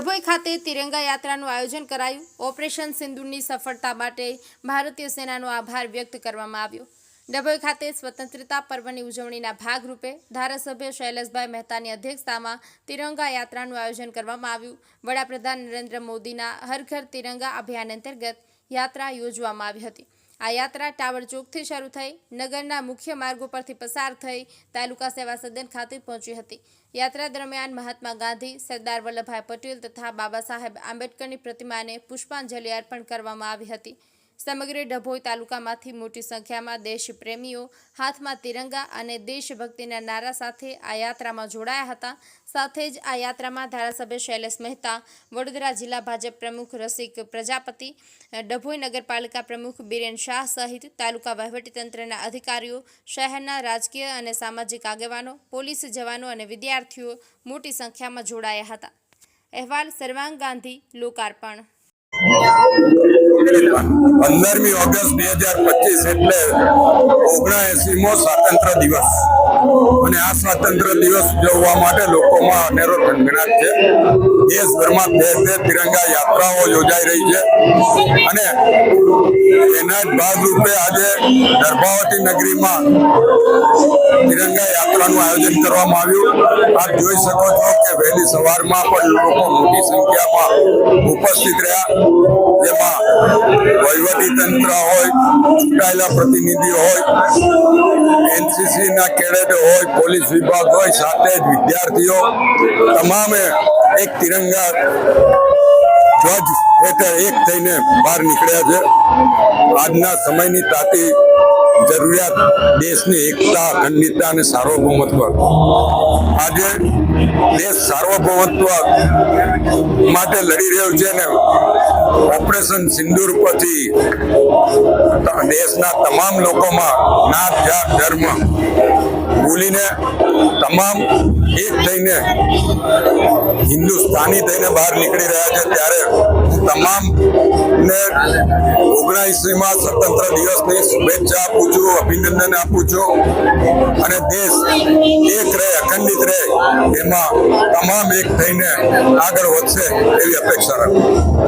ડભોઈ ખાતે તિરંગા યાત્રાનું આયોજન કરાયું. ઓપરેશન સિંદુરની સફળતા માટે ભારતીય સેનાનો આભાર વ્યક્ત કરવામાં આવ્યો. ડભોઈ ખાતે સ્વતંત્રતા પર્વની ઉજવણીના ભાગરૂપે ધારાસભ્ય શૈલેષભાઈ મહેતાની અધ્યક્ષતામાં તિરંગા યાત્રાનું આયોજન કરવામાં આવ્યું. વડાપ્રધાન નરેન્દ્ર મોદીના હર ઘર તિરંગા અભિયાન અંતર્ગત યાત્રા યોજવામાં આવી હતી. આ યાત્રા ટાવર ચોકથી શરૂ થઈ, નગરના મુખ્ય માર્ગો પરથી પસાર થઈ તાલુકા સેવા સદન ખાતે પહોંચી હતી. યાત્રા દરમિયાન મહાત્મા ગાંધી, સરદાર વલ્લભભાઈ પટેલ તથા બાબા સાહેબ આંબેડકરની પ્રતિમાને પુષ્પાંજલિ અર્પણ કરવામાં આવી હતી. સમગ્ર ડભોઈ તાલુકામાંથી મોટી સંખ્યામાં દેશ પ્રેમીઓ હાથમાં તિરંગા અને દેશભક્તિના નારા સાથે આ યાત્રામાં જોડાયા હતા. સાથે જ આ યાત્રામાં ધારાસભ્ય શૈલેષ મહેતા, વડોદરા જિલ્લા ભાજપ પ્રમુખ રસિક પ્રજાપતિ, ડભોઈ નગરપાલિકા પ્રમુખ બિરેન શાહ સહિત તાલુકા વહીવટીતંત્રના અધિકારીઓ, શહેરના રાજકીય અને સામાજિક આગેવાનો, પોલીસ જવાનો અને વિદ્યાર્થીઓ મોટી સંખ્યામાં જોડાયા હતા. અહેવાલ સર્વાંગ ગાંધી, લોકાર્પણ. પંદરમી ઓગસ્ટ બે હજાર પચીસ એટલે ઓગણએસીમો સ્વાતંત્ર દિવસ. અને આ સ્વાતંત્ર દિવસ ઉજવવા માટે લોકોમાં અનેરો થનગનાટ છે. દેશભરમાં ઠેર ઠેર તિરંગા યાત્રાઓ યોજાઈ રહી છે. અને એના જ ભાગરૂપે આજે ગર્ભાવતી નગરીમાં તિરંગા યાત્રાનું આયોજન કરવામાં આવ્યું. આપ જોઈ શકો છો કે વહેલી સવારમાં પણ લોકો મોટી સંખ્યામાં ઉપસ્થિત રહ્યા. તંત્ર હોય ચૂંટાયેલા પ્રતિનિધિઓ હોય એનસીસી ના કેડેટ હોય, પોલીસ વિભાગ હોય, સાથે જ વિદ્યાર્થીઓ, તમામે એક તિરંગા ધ્વજ હેઠળ એક થઈને બહાર નીકળ્યા છે. આજના સમયની તાતી જરૂરિયાત દેશની એકતા, અખંડિતતા અને સાર્વભૌમત્વ. આજે દેશ સાર્વભૌમત્વ માટે લડી રહ્યો છે ને ઓપરેશન સિંદૂર પછી દેશના તમામ લોકોમાં નાત જાત ધર્મ ભૂલીને તમામ એક થઈને હિન્દુસ્તાની થઈને બહાર નીકળી રહ્યા છે ત્યારે તમામ ને ઓગણએસીમાં સ્વતંત્ર દિવસની શુભેચ્છા આપું છું, અભિનંદન આપું છું અને દેશ એક રહે, અખંડિત રહે, એમાં તમામ એક થઈને આગળ વધશે એવી અપેક્ષા રાખું